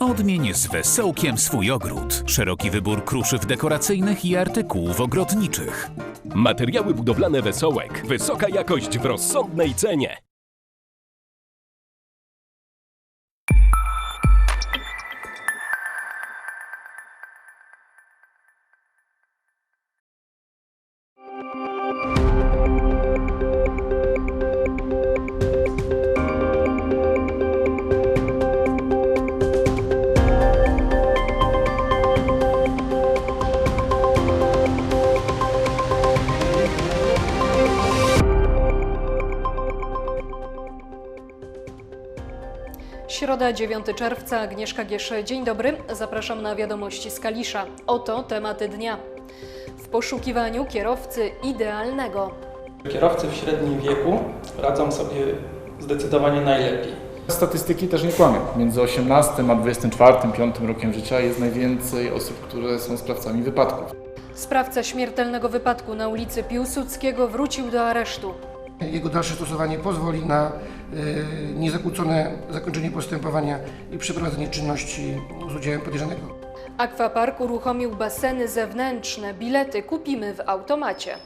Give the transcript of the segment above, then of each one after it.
Odmień z wesołkiem swój ogród. Szeroki wybór kruszyw dekoracyjnych i artykułów ogrodniczych. Materiały budowlane Wesołek. Wysoka jakość w rozsądnej cenie. Środa 9 czerwca, Agnieszka Giesz. Dzień dobry, zapraszam na wiadomości z Kalisza. Oto tematy dnia. W poszukiwaniu kierowcy idealnego. Kierowcy w średnim wieku radzą sobie zdecydowanie najlepiej. Statystyki też nie kłamią. Między 18 a 24, 5 rokiem życia jest najwięcej osób, które są sprawcami wypadków. Sprawca śmiertelnego wypadku na ulicy Piłsudskiego wrócił do aresztu. Jego dalsze stosowanie pozwoli na e, niezakłócone zakończenie postępowania i przeprowadzenie czynności z udziałem podejrzanego. Aquapark uruchomił baseny zewnętrzne. Bilety kupimy w automacie.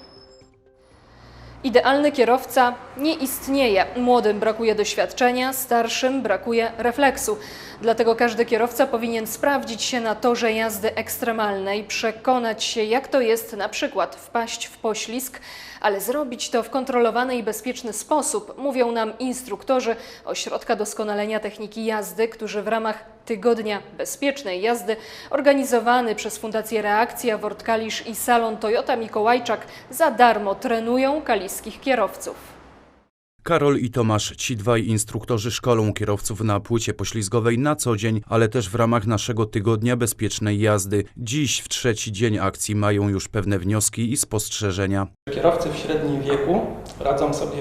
Idealny kierowca nie istnieje. Młodym brakuje doświadczenia, starszym brakuje refleksu. Dlatego każdy kierowca powinien sprawdzić się na torze jazdy ekstremalnej, przekonać się, jak to jest na przykład wpaść w poślizg, ale zrobić to w kontrolowany i bezpieczny sposób, mówią nam instruktorzy Ośrodka Doskonalenia Techniki Jazdy, którzy w ramach Tygodnia Bezpiecznej Jazdy organizowany przez Fundację Reakcja, Wort Kalisz i Salon Toyota Mikołajczak za darmo trenują kaliskich kierowców. Karol i Tomasz, ci dwaj instruktorzy szkolą kierowców na płycie poślizgowej na co dzień, ale też w ramach naszego tygodnia bezpiecznej jazdy. Dziś, w trzeci dzień akcji, mają już pewne wnioski i spostrzeżenia. Kierowcy w średnim wieku radzą sobie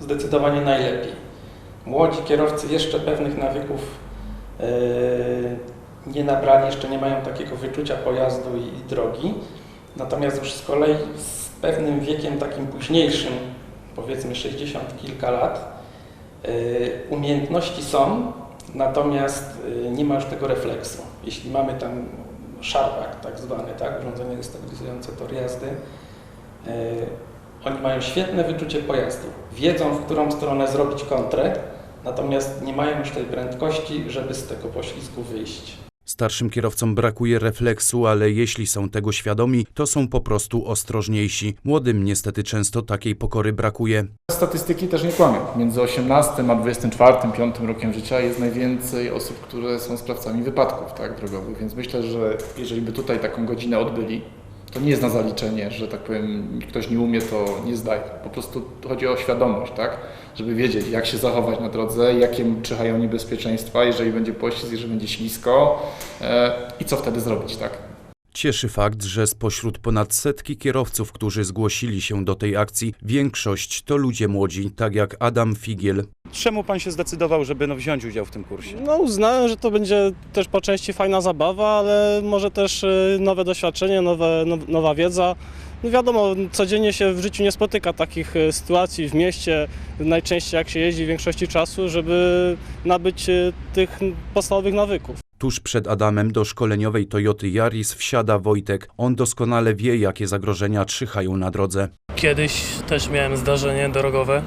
zdecydowanie najlepiej. Młodzi kierowcy jeszcze pewnych nawyków nie nabrali, jeszcze nie mają takiego wyczucia pojazdu i, drogi. Natomiast już z kolei z pewnym wiekiem takim późniejszym, powiedzmy 60 kilka lat, e, umiejętności są, natomiast e, nie ma już tego refleksu. Jeśli mamy tam szarpak tak zwany, tak, urządzenie destabilizujące tor jazdy, oni mają świetne wyczucie pojazdu. Wiedzą, w którą stronę zrobić kontrę, natomiast nie mają już tej prędkości, żeby z tego poślizgu wyjść. Starszym kierowcom brakuje refleksu, ale jeśli są tego świadomi, to są po prostu ostrożniejsi. Młodym niestety często takiej pokory brakuje. Statystyki też nie kłamią. Między 18 a 24, 5 rokiem życia jest najwięcej osób, które są sprawcami wypadków tak, drogowych, więc myślę, że jeżeli by tutaj taką godzinę odbyli, to nie jest na zaliczenie, że tak powiem, ktoś nie umie, to nie zdaje. Po prostu chodzi o świadomość, tak? Żeby wiedzieć, jak się zachować na drodze, jakie czyhają niebezpieczeństwa, jeżeli będzie poślizg, jeżeli będzie ślisko e, i co wtedy zrobić, tak? Cieszy fakt, że spośród ponad setki kierowców, którzy zgłosili się do tej akcji, większość to ludzie młodzi, tak jak Adam Figiel. Czemu pan się zdecydował, żeby no, wziąć udział w tym kursie? No uznałem, że to będzie też po części fajna zabawa, ale może też y, nowe doświadczenie, nowe, now- nowa wiedza. No wiadomo, codziennie się w życiu nie spotyka takich y, sytuacji w mieście, najczęściej jak się jeździ w większości czasu, żeby nabyć y, tych podstawowych nawyków. Tuż przed Adamem do szkoleniowej Toyoty Yaris wsiada Wojtek. On doskonale wie, jakie zagrożenia czyhają na drodze. Kiedyś też miałem zdarzenie drogowe,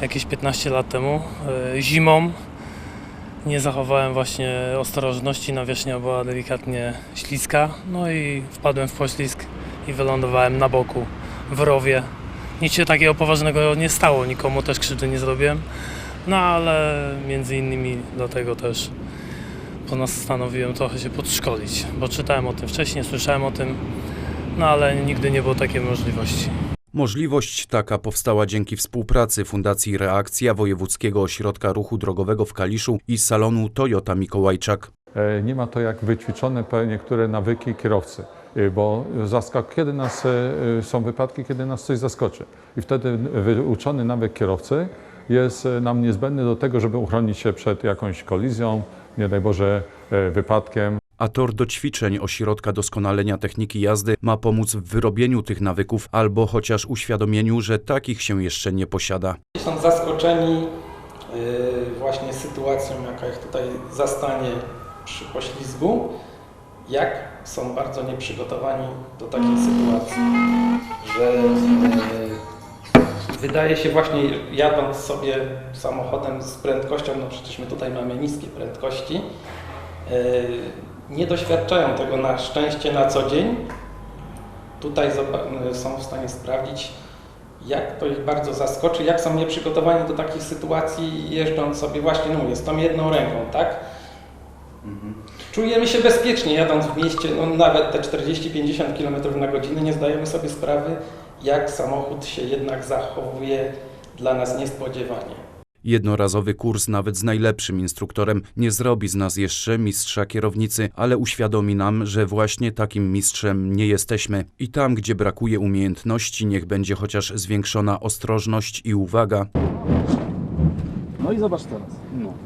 jakieś 15 lat temu, e, zimą. Nie zachowałem właśnie ostrożności, nawierzchnia była delikatnie śliska, no i wpadłem w poślizg i wylądowałem na boku w rowie. Nic się takiego poważnego nie stało, nikomu też krzywdy nie zrobiłem, no ale między innymi dlatego też postanowiłem trochę się podszkolić, bo czytałem o tym wcześniej, słyszałem o tym, no ale nigdy nie było takiej możliwości. Możliwość taka powstała dzięki współpracy Fundacji Reakcja Wojewódzkiego Ośrodka Ruchu Drogowego w Kaliszu i salonu Toyota Mikołajczak. E, Nie ma to jak wyćwiczone niektóre nawyki kierowcy, e, bo zaskak, kiedy nas, e, są wypadki, kiedy nas coś zaskoczy. I wtedy wyuczony nawyk kierowcy jest nam niezbędny do tego, żeby uchronić się przed jakąś kolizją, nie daj Boże e, wypadkiem. A tor do ćwiczeń Ośrodka Doskonalenia Techniki Jazdy ma pomóc w wyrobieniu tych nawyków albo chociaż uświadomieniu, że takich się jeszcze nie posiada. Są zaskoczeni yy, właśnie sytuacją, jaka ich tutaj zastanie przy poślizgu, jak są bardzo nieprzygotowani do takiej sytuacji, że yy, wydaje się właśnie jadąc sobie samochodem z prędkością, no przecież my tutaj mamy niskie prędkości, yy, nie doświadczają tego na szczęście na co dzień. Tutaj zoba- są w stanie sprawdzić, jak to ich bardzo zaskoczy, jak są nieprzygotowani do takich sytuacji, jeżdżąc sobie właśnie, no mówię, z tą jedną ręką, tak? Czujemy się bezpiecznie jadąc w mieście, no nawet te 40-50 km na godzinę, nie zdajemy sobie sprawy, jak samochód się jednak zachowuje dla nas niespodziewanie. Jednorazowy kurs nawet z najlepszym instruktorem nie zrobi z nas jeszcze mistrza kierownicy, ale uświadomi nam, że właśnie takim mistrzem nie jesteśmy. I tam, gdzie brakuje umiejętności, niech będzie chociaż zwiększona ostrożność i uwaga. No i zobacz teraz.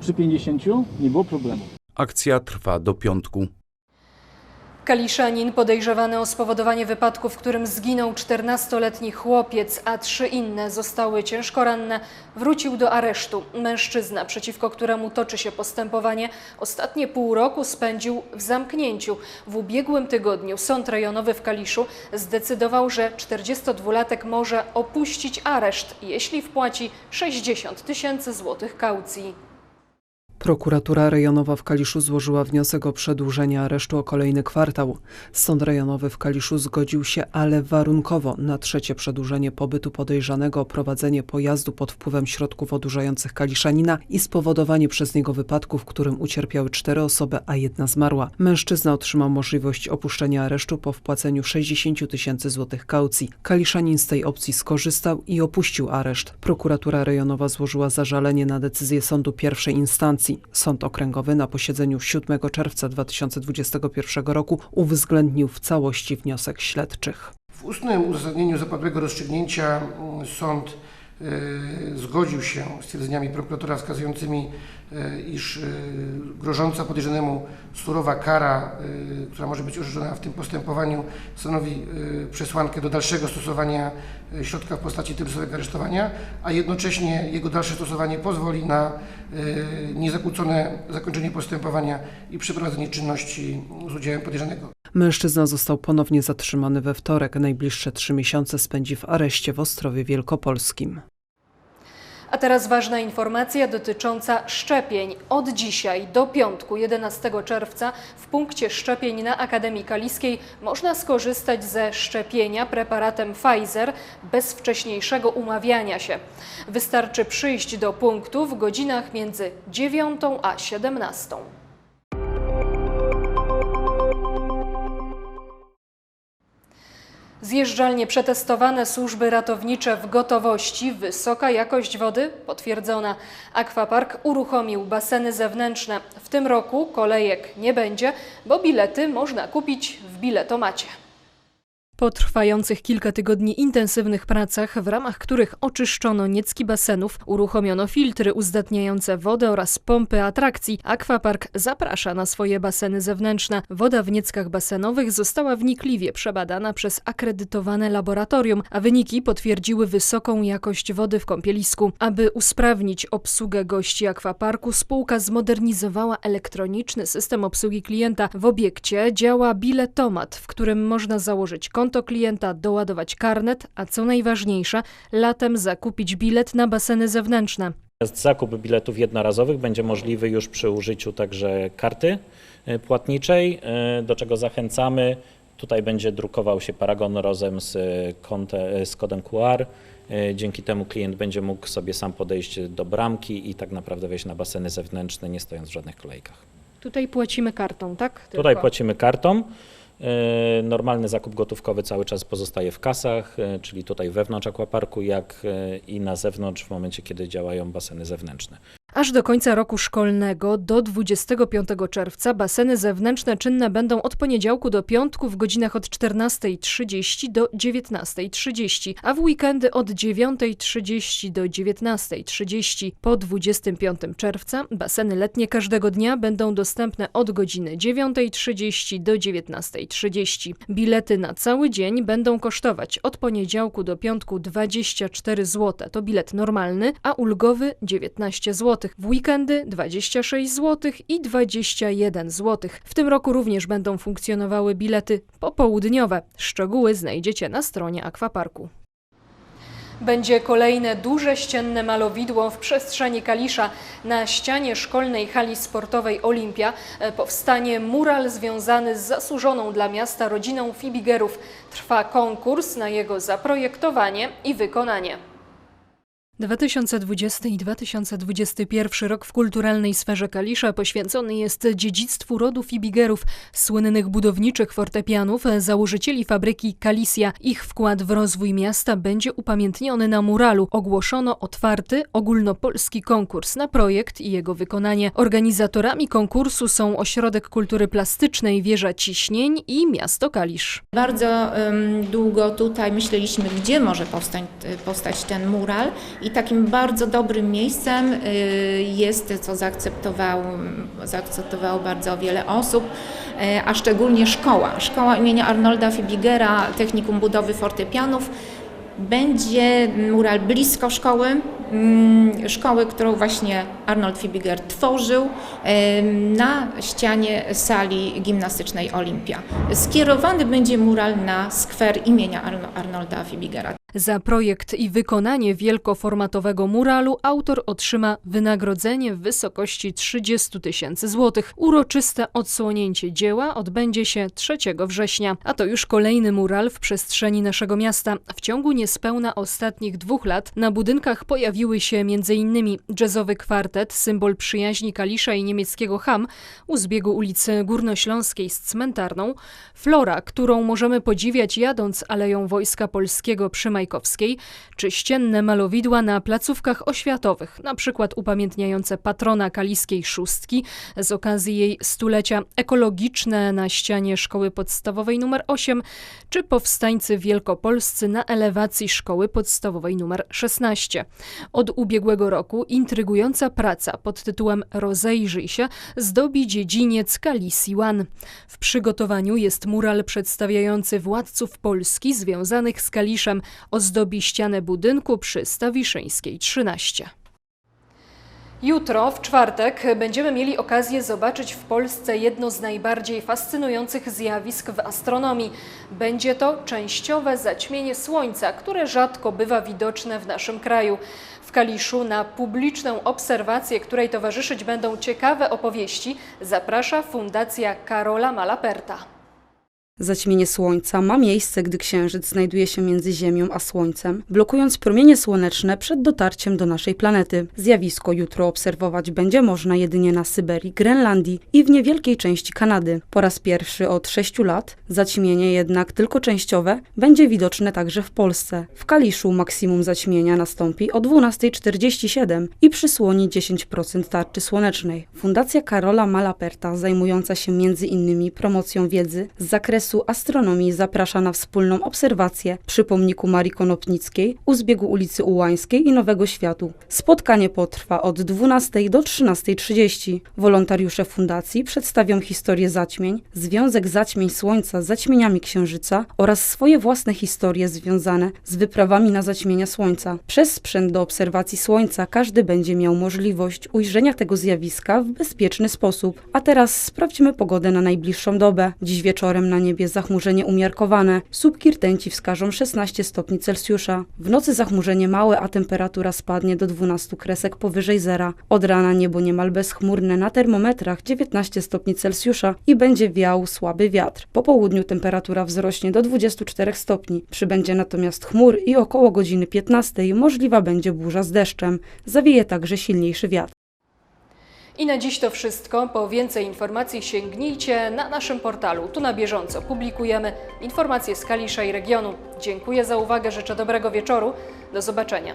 Przy 50 nie było problemu. Akcja trwa do piątku. Kaliszanin podejrzewany o spowodowanie wypadku, w którym zginął 14-letni chłopiec, a trzy inne zostały ciężko ranne, wrócił do aresztu. Mężczyzna, przeciwko któremu toczy się postępowanie, ostatnie pół roku spędził w zamknięciu. W ubiegłym tygodniu Sąd Rejonowy w Kaliszu zdecydował, że 42-latek może opuścić areszt, jeśli wpłaci 60 tysięcy złotych kaucji. Prokuratura rejonowa w Kaliszu złożyła wniosek o przedłużenie aresztu o kolejny kwartał. Sąd rejonowy w Kaliszu zgodził się, ale warunkowo na trzecie przedłużenie pobytu podejrzanego o prowadzenie pojazdu pod wpływem środków odurzających Kaliszanina i spowodowanie przez niego wypadku, w którym ucierpiały cztery osoby, a jedna zmarła. Mężczyzna otrzymał możliwość opuszczenia aresztu po wpłaceniu 60 tysięcy złotych kaucji. Kaliszanin z tej opcji skorzystał i opuścił areszt. Prokuratura rejonowa złożyła zażalenie na decyzję sądu pierwszej instancji. Sąd okręgowy na posiedzeniu 7 czerwca 2021 roku uwzględnił w całości wniosek śledczych. W ustnym uzasadnieniu zapadłego rozstrzygnięcia mm, sąd e, zgodził się z twierdzeniami prokuratora wskazującymi, iż e, grożąca podejrzanemu surowa kara, e, która może być orzeczona w tym postępowaniu, stanowi e, przesłankę do dalszego stosowania e, środka w postaci tymczasowego aresztowania, a jednocześnie jego dalsze stosowanie pozwoli na e, niezakłócone zakończenie postępowania i przeprowadzenie czynności z udziałem podejrzanego. Mężczyzna został ponownie zatrzymany we wtorek. Najbliższe trzy miesiące spędzi w areszcie w Ostrowie Wielkopolskim. A teraz ważna informacja dotycząca szczepień. Od dzisiaj do piątku 11 czerwca w punkcie szczepień na Akademii Kaliskiej można skorzystać ze szczepienia preparatem Pfizer bez wcześniejszego umawiania się. Wystarczy przyjść do punktu w godzinach między 9 a 17. Zjeżdżalnie przetestowane służby ratownicze w gotowości, wysoka jakość wody potwierdzona. Aquapark uruchomił baseny zewnętrzne. W tym roku kolejek nie będzie, bo bilety można kupić w biletomacie. Po trwających kilka tygodni intensywnych pracach, w ramach których oczyszczono niecki basenów, uruchomiono filtry uzdatniające wodę oraz pompy atrakcji, Aquapark zaprasza na swoje baseny zewnętrzne. Woda w nieckach basenowych została wnikliwie przebadana przez akredytowane laboratorium, a wyniki potwierdziły wysoką jakość wody w kąpielisku. Aby usprawnić obsługę gości Aquaparku, spółka zmodernizowała elektroniczny system obsługi klienta. W obiekcie działa biletomat, w którym można założyć konto klienta, doładować karnet, a co najważniejsze, latem zakupić bilet na baseny zewnętrzne. Zakup biletów jednorazowych będzie możliwy już przy użyciu także karty e, płatniczej, e, do czego zachęcamy. Tutaj będzie drukował się paragon rozem z, e, konte, z kodem QR. Dzięki temu klient będzie mógł sobie sam podejść do bramki i tak naprawdę wejść na baseny zewnętrzne, nie stojąc w żadnych kolejkach. Tutaj płacimy kartą, tak? Tutaj Tylko. płacimy kartą. E, Normalny zakup gotówkowy cały czas pozostaje w kasach, e, czyli tutaj wewnątrz akwaparku, jak e, i na zewnątrz w momencie, kiedy działają baseny zewnętrzne. Aż do końca roku szkolnego, do 25 czerwca, baseny zewnętrzne czynne będą od poniedziałku do piątku w godzinach od 14.30 do 19.30, a w weekendy od 9.30 do 19.30. Po 25 czerwca baseny letnie każdego dnia będą dostępne od godziny 9.30 do 19.30. Bilety na cały dzień będą kosztować od poniedziałku do piątku 24 zł. To bilet normalny, a ulgowy 19 zł. W weekendy 26 zł i 21 zł. W tym roku również będą funkcjonowały bilety popołudniowe. Szczegóły znajdziecie na stronie Akwaparku. Będzie kolejne duże ścienne malowidło w przestrzeni Kalisza. Na ścianie szkolnej hali sportowej Olimpia e, powstanie mural związany z zasłużoną dla miasta rodziną Fibigerów. Trwa konkurs na jego zaprojektowanie i wykonanie. 2020 i 2021 rok w kulturalnej sferze Kalisza poświęcony jest dziedzictwu rodu Fibigerów, słynnych budowniczych fortepianów, założycieli fabryki Kalisja. Ich wkład w rozwój miasta będzie upamiętniony na muralu. Ogłoszono otwarty, ogólnopolski konkurs na projekt i jego wykonanie. Organizatorami konkursu są Ośrodek Kultury Plastycznej Wieża Ciśnień i miasto Kalisz. Bardzo em, długo tutaj myśleliśmy, gdzie może powstać, powstać ten mural i takim bardzo dobrym miejscem y, jest, co zaakceptowało, zaakceptowało bardzo wiele osób, e, a szczególnie szkoła. Szkoła imienia Arnolda Fibigera, Technikum Budowy Fortepianów. Będzie mural blisko szkoły, mm, szkoły, którą właśnie Arnold Fibiger tworzył em, na ścianie sali gimnastycznej Olimpia. Skierowany będzie mural na skwer imienia Arno- Arnolda Fibigera. Za projekt i wykonanie wielkoformatowego muralu autor otrzyma wynagrodzenie w wysokości 30 tysięcy złotych. Uroczyste odsłonięcie dzieła odbędzie się 3 września, a to już kolejny mural w przestrzeni naszego miasta. W ciągu niespełna ostatnich dwóch lat na budynkach pojawiły się m.in. jazzowy kwartet, symbol przyjaźni Kalisza i niemieckiego Ham u zbiegu ulicy Górnośląskiej z Cmentarną, flora, którą możemy podziwiać jadąc Aleją Wojska Polskiego przy Majkowskiej, czy ścienne malowidła na placówkach oświatowych, na przykład upamiętniające patrona kaliskiej szóstki z okazji jej stulecia, ekologiczne na ścianie szkoły podstawowej nr 8, czy powstańcy wielkopolscy na elewacji szkoły podstawowej nr 16. Od ubiegłego roku intrygująca praca pod tytułem Rozejrzyj się zdobi dziedziniec Kalisji One. W przygotowaniu jest mural przedstawiający władców Polski związanych z Kaliszem, ozdobi ścianę budynku przy Stawiszyńskiej 13. Jutro, w czwartek, będziemy mieli okazję zobaczyć w Polsce jedno z najbardziej fascynujących zjawisk w astronomii. Będzie to częściowe zaćmienie Słońca, które rzadko bywa widoczne w naszym kraju. W Kaliszu na publiczną obserwację, której towarzyszyć będą ciekawe opowieści, zaprasza Fundacja Karola Malaperta. Zaćmienie Słońca ma miejsce, gdy Księżyc znajduje się między Ziemią a Słońcem, blokując promienie słoneczne przed dotarciem do naszej planety. Zjawisko jutro obserwować będzie można jedynie na Syberii, Grenlandii i w niewielkiej części Kanady. Po raz pierwszy od 6 lat, zaćmienie jednak tylko częściowe będzie widoczne także w Polsce. W Kaliszu maksimum zaćmienia nastąpi o 12.47 i przysłoni 10% tarczy słonecznej. Fundacja Karola Malaperta, zajmująca się między innymi promocją wiedzy z zakresu astronomii zaprasza na wspólną obserwację przy pomniku Marii Konopnickiej u zbiegu ulicy Ułańskiej i Nowego Światu. Spotkanie potrwa od 12 do 13.30. Wolontariusze fundacji przedstawią historię zaćmień, związek zaćmień Słońca z zaćmieniami Księżyca oraz swoje własne historie związane z wyprawami na zaćmienia Słońca. Przez sprzęt do obserwacji Słońca każdy będzie miał możliwość ujrzenia tego zjawiska w bezpieczny sposób. A teraz sprawdźmy pogodę na najbliższą dobę. Dziś wieczorem na niebie zachmurzenie umiarkowane. Słupki rtęci wskażą 16 stopni Celsjusza. W nocy zachmurzenie małe, a temperatura spadnie do 12 kresek powyżej zera. Od rana niebo niemal bezchmurne na termometrach 19 stopni Celsjusza i będzie wiał słaby wiatr. Po południu temperatura wzrośnie do 24 stopni. Przybędzie natomiast chmur i około godziny 15 możliwa będzie burza z deszczem. Zawieje także silniejszy wiatr. I na dziś to wszystko. Po więcej informacji sięgnijcie na naszym portalu. Tu na bieżąco publikujemy informacje z Kalisza i regionu. Dziękuję za uwagę, życzę dobrego wieczoru. Do zobaczenia.